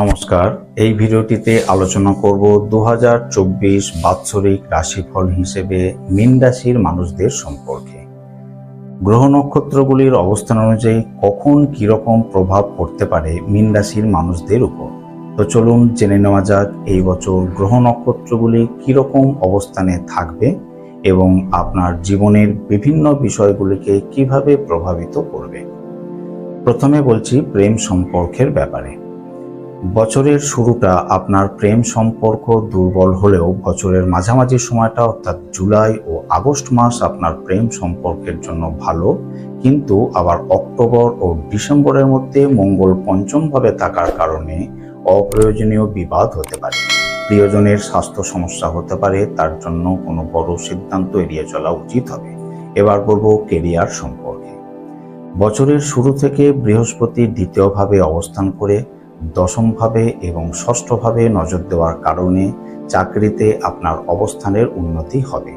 নমস্কার। এই ভিডিওটিতে আলোচনা করব দু বাৎসরিক রাশিফল হিসেবে মীন রাশির মানুষদের সম্পর্কে। গ্রহ নক্ষত্রগুলির অবস্থান অনুযায়ী কখন কীরকম প্রভাব পড়তে পারে মীন রাশির মানুষদের উপর? তো চলুন জেনে নেওয়া যাক এই বছর গ্রহ নক্ষত্রগুলি কীরকম অবস্থানে থাকবে এবং আপনার জীবনের বিভিন্ন বিষয়গুলিকে কীভাবে প্রভাবিত করবে। প্রথমে বলছি প্রেম সম্পর্কের ব্যাপারে। বছরের শুরুটা আপনার প্রেম সম্পর্ক দুর্বল হলেও বছরের মাঝামাঝি সময়টা অর্থাৎ জুলাই ও আগস্ট মাস আপনার প্রেম সম্পর্কের জন্য ভালো। কিন্তু আবার অক্টোবর ও ডিসেম্বরের মধ্যে মঙ্গল পঞ্চমভাবে থাকার কারণে অপ্রয়োজনীয় বিবাদ হতে পারে। প্রিয়জনের স্বাস্থ্য সমস্যা হতে পারে, তার জন্য কোনো বড় সিদ্ধান্ত এড়িয়ে চলা উচিত হবে। এবার বলব কেরিয়ার সম্পর্কে। বছরের শুরু থেকে বৃহস্পতি দ্বিতীয়ভাবে অবস্থান করে দশমভাবে এবং ষষ্ঠভাবে নজর দেওয়ার কারণে চাকরিতে আপনার অবস্থানের উন্নতি হবে।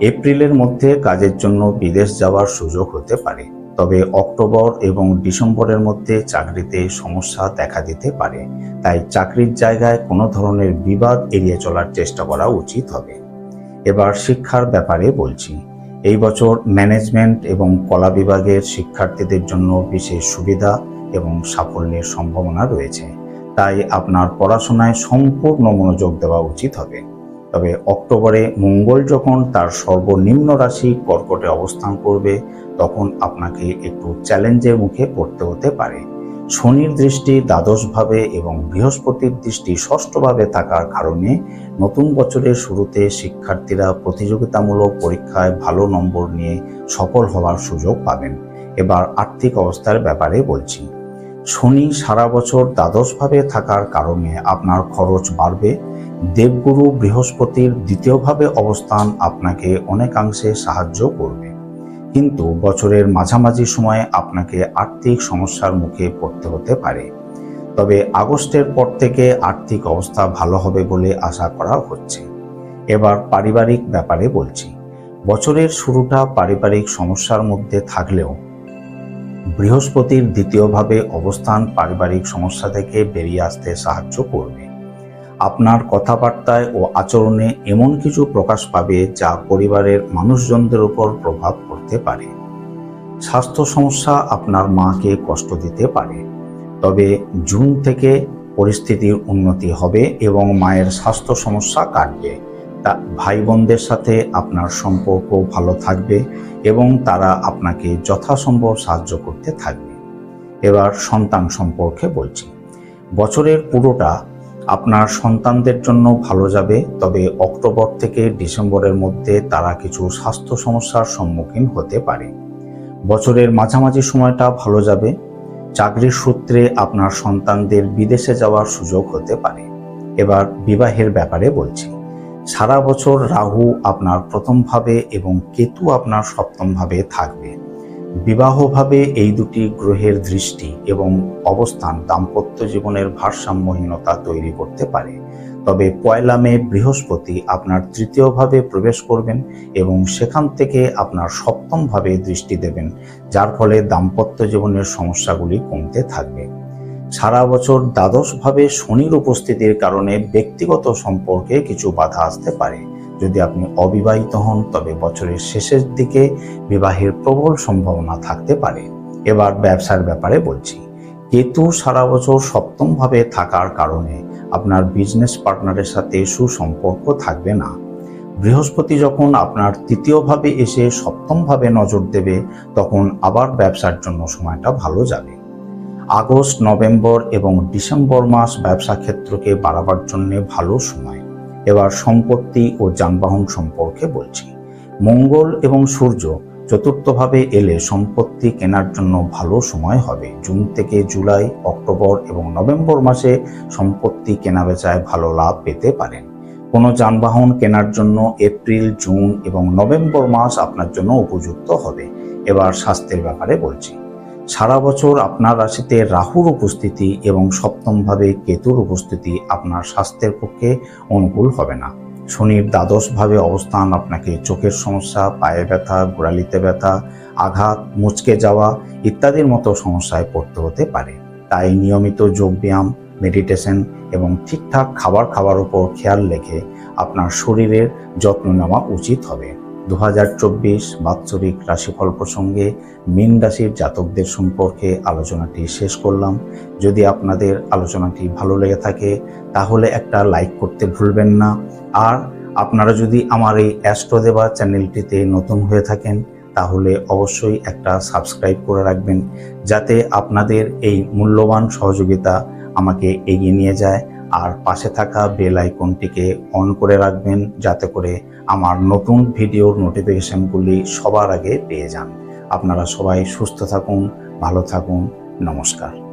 এপ্রিলের মধ্যে কাজের জন্য বিদেশ যাওয়ার সুযোগ হতে পারে, তবে অক্টোবর এবং ডিসেম্বরের মধ্যে চাকরিতে সমস্যা দেখা দিতে পারে। তাই চাকরির জায়গায় কোনো ধরনের বিবাদ এড়িয়ে চলার চেষ্টা করা উচিত হবে। এবার শিক্ষার ব্যাপারে বলছি। এই বছর ম্যানেজমেন্ট এবং কলা বিভাগের শিক্ষার্থীদের জন্য বিশেষ সুবিধা এবং সাফল্যের সম্ভাবনা রয়েছে। তাই আপনার পড়াশোনায় সম্পূর্ণ মনোযোগ দেওয়া উচিত হবে। তবে অক্টোবরে মঙ্গল যখন তার সর্বনিম্ন রাশি কর্কটে অবস্থান করবে, তখন আপনাকে একটু চ্যালেঞ্জের মুখে পড়তে হতে পারে। শনির দৃষ্টি দ্বাদশভাবে এবং বৃহস্পতির দৃষ্টি ষষ্ঠভাবে থাকার কারণে নতুন বছরের শুরুতে শিক্ষার্থীরা প্রতিযোগিতামূলক পরীক্ষায় ভালো নম্বর নিয়ে সফল হওয়ার সুযোগ পাবেন। এবার আর্থিক অবস্থার ব্যাপারে বলছি। শনি সারা বছর দ্বাদশভাবে থাকার কারণে আপনার খরচ বাড়বে। দেবগুরু বৃহস্পতির দ্বিতীয়ভাবে অবস্থান আপনাকে অনেকাংশে সাহায্য করবে। কিন্তু বছরের মাঝামাঝি সময়ে আপনাকে আর্থিক সমস্যার মুখে পড়তে হতে পারে। তবে আগস্টের পর থেকে আর্থিক অবস্থা ভালো হবে বলে আশা করা হচ্ছে। এবার পারিবারিক ব্যাপারে বলছি। বছরের শুরুটা পারিবারিক সমস্যার মধ্যে থাকলেও বৃহস্পতির দ্বিতীয়ভাবে অবস্থান পারিবারিক সমস্যা থেকে বেরিয়ে আসতে সাহায্য করবে। আপনার কথাবার্তায় ও আচরণে এমন কিছু প্রকাশ পাবে যা পরিবারের মানুষজনদের উপর প্রভাব পড়তে পারে। স্বাস্থ্য সমস্যা আপনার মাকে কষ্ট দিতে পারে, তবে জুন থেকে পরিস্থিতির উন্নতি হবে এবং মায়ের স্বাস্থ্য সমস্যা কাটবে। ভাই বোনদের সাথে আপনার সম্পর্ক ভালো থাকবে এবং তারা আপনাকে যথাসম্ভব সাহায্য করতে থাকবে। এবার সন্তান সম্পর্কে বলছি। বছরের পুরোটা আপনার সন্তানদের জন্য ভালো যাবে, তবে অক্টোবর থেকে ডিসেম্বরের মধ্যে তারা কিছু স্বাস্থ্য সমস্যার সম্মুখীন হতে পারে। বছরের মাঝামাঝি সময়টা ভালো যাবে। চাকরির সূত্রে আপনার সন্তানদের বিদেশে যাওয়ার সুযোগ হতে পারে। এবার বিবাহের ব্যাপারে বলছি। সারা বছর রাহু আপনার প্রথমভাবে এবং কেতু আপনার সপ্তমভাবে থাকবে। বিবাহভাবে এই দুটি গ্রহের দৃষ্টি এবং অবস্থান দাম্পত্য জীবনের ভারসাম্যহীনতা তৈরি করতে পারে। তবে পয়লা মে বৃহস্পতি আপনার তৃতীয়ভাবে প্রবেশ করবেন এবং সেখান থেকে আপনার সপ্তমভাবে দৃষ্টি দেবেন, যার ফলে দাম্পত্য জীবনের সমস্যাগুলি কমতে থাকবে। সারা বছর দ্বাদশভাবে শনির উপস্থিতির কারণে ব্যক্তিগত সম্পর্কে কিছু বাধা আসতে পারে। যদি আপনি অবিবাহিত হন, তবে বছরের শেষের দিকে বিবাহের প্রবল সম্ভাবনা থাকতে পারে। এবার ব্যবসার ব্যাপারে বলছি। কেতু সারা বছর সপ্তমভাবে থাকার কারণে আপনার বিজনেস পার্টনারের সাথে সুসম্পর্ক থাকবে না। বৃহস্পতি যখন আপনার তৃতীয়ভাবে এসে সপ্তমভাবে নজর দেবে, তখন আবার ব্যবসার জন্য সময়টা ভালো যাবে। আগস্ট, নভেম্বর এবং ডিসেম্বর মাস ব্যবসা ক্ষেত্রকে বাড়াবার জন্য ভালো সময়। এবার সম্পত্তি ও যানবাহন সম্পর্কে বলছি। মঙ্গল এবং সূর্য চতুর্থভাবে এলে সম্পত্তি কেনার জন্য ভালো সময় হবে। জুন থেকে জুলাই, অক্টোবর এবং নভেম্বর মাসে সম্পত্তি কেনাবেচায় ভালো লাভ পেতে পারেন। কোনো যানবাহন কেনার জন্য এপ্রিল, জুন এবং নভেম্বর মাস আপনার জন্য উপযুক্ত হবে। এবার স্বাস্থ্যের ব্যাপারে বলছি। সারা বছর আপনার রাশিতে রাহুর উপস্থিতি এবং সপ্তমভাবে কেতুর উপস্থিতি আপনার স্বাস্থ্যের পক্ষে অনুকূল হবে না। শনির দ্বাদশভাবে অবস্থান আপনাকে চোখের সমস্যা, পায়ে ব্যথা, গোড়ালিতে ব্যথা, আঘাত, মুচকে যাওয়া ইত্যাদির মতো সমস্যায় পড়তে হতে পারে। তাই নিয়মিত যোগব্যায়াম মেডিটেশন এবং ঠিকঠাক খাবার খাওয়ার উপর খেয়াল রেখে আপনার শরীরের যত্ন নেওয়া উচিত হবে। দু হাজার চব্বিশ বাৎসরিক রাশিফল প্রসঙ্গে মীন রাশির জাতকদের সম্পর্কে আলোচনাটি শেষ করলাম। যদি আপনাদের আলোচনাটি ভালো লেগে থাকে, তাহলে একটা লাইক করতে ভুলবেন না। আর আপনারা যদি আমার এই অ্যাস্ট্রো দেবা চ্যানেলটিতে নতুন হয়ে থাকেন, তাহলে অবশ্যই একটা সাবস্ক্রাইব করে রাখবেন, যাতে আপনাদের এই মূল্যবান সহযোগিতা আমাকে এগিয়ে নিয়ে যায়। আর পাশে থাকা বেল আইকনটিকে অন করে রাখবেন যাতে করে আমার নতুন ভিডিওর নোটিফিকেশনগুলি সবার আগে পেয়ে যান। আপনারা সবাই সুস্থ থাকুন, ভালো থাকুন, নমস্কার।